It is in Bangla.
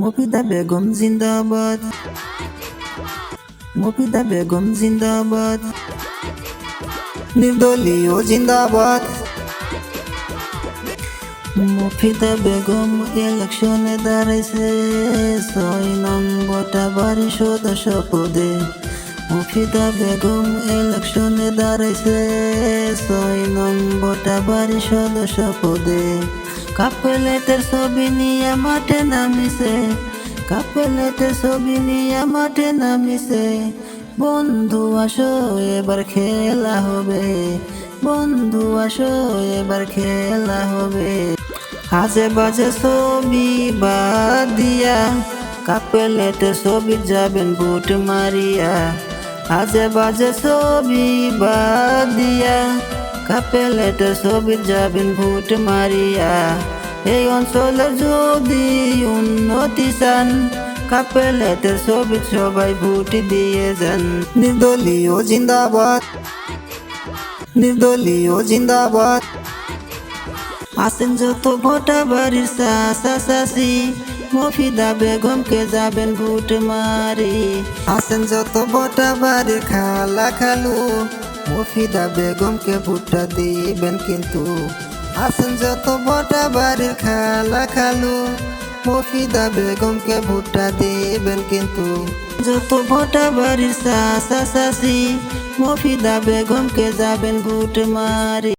মফিদা বেগম জিন্দাবাদ। মফিদা বেগম জিন্দাবাদ। নির্দলীয় জিন্দাবাদ। মফিদা বেগম ইলেকশনে দাঁড়াইছে, ছয় নম্বরটা বাড়ি সদস্য পদে মফিদা বেগম ইলেকশনে দাঁড়াইছে, ছয় নম্বরটা বাড়ি সদস্য পদে কাপেলেটের ছবি নিয়ে মাঠে নামিছে কাপেলেটের ছবি নিয়ে মাঠে নামিছে। বন্ধু, আসো, এবার খেলা হবে। বন্ধু, আসো, এবার খেলা হবে। হাজে বাজে ছবি বাদ দিয়া কাপেলেটে ছবি যাবেন বুট মারিয়া। হাজে বাজে ছবি বাদ দিয়া কাপেলেটে ছবি যাবেন বুট মারিয়া। এই অঞ্চলের যদি উন্নতি চান কাপেলেটের ছবি সবাই ভোট দিয়ে যান। নির্দলীয় জিন্দাবাদ। নির্দলীয় জিন্দাবাদ। আসেন যত ভোটা বাড়ির চাষি মফিদা বেগমকে যাবেন ভোট মারি। আসেন যত ভোটা বাড়ির খালা খালু মফিদা বেগমকে ভুট্টা দিবেন কিন্তু আসেন যত বটা বাড়ির খালা খালু, মফিদা বেগমকে ভুট্টা দিবেন কিন্তু যত ভোটা বাড়ির চাষি মফিদা বেগমকে যাবেন ভুট মারি।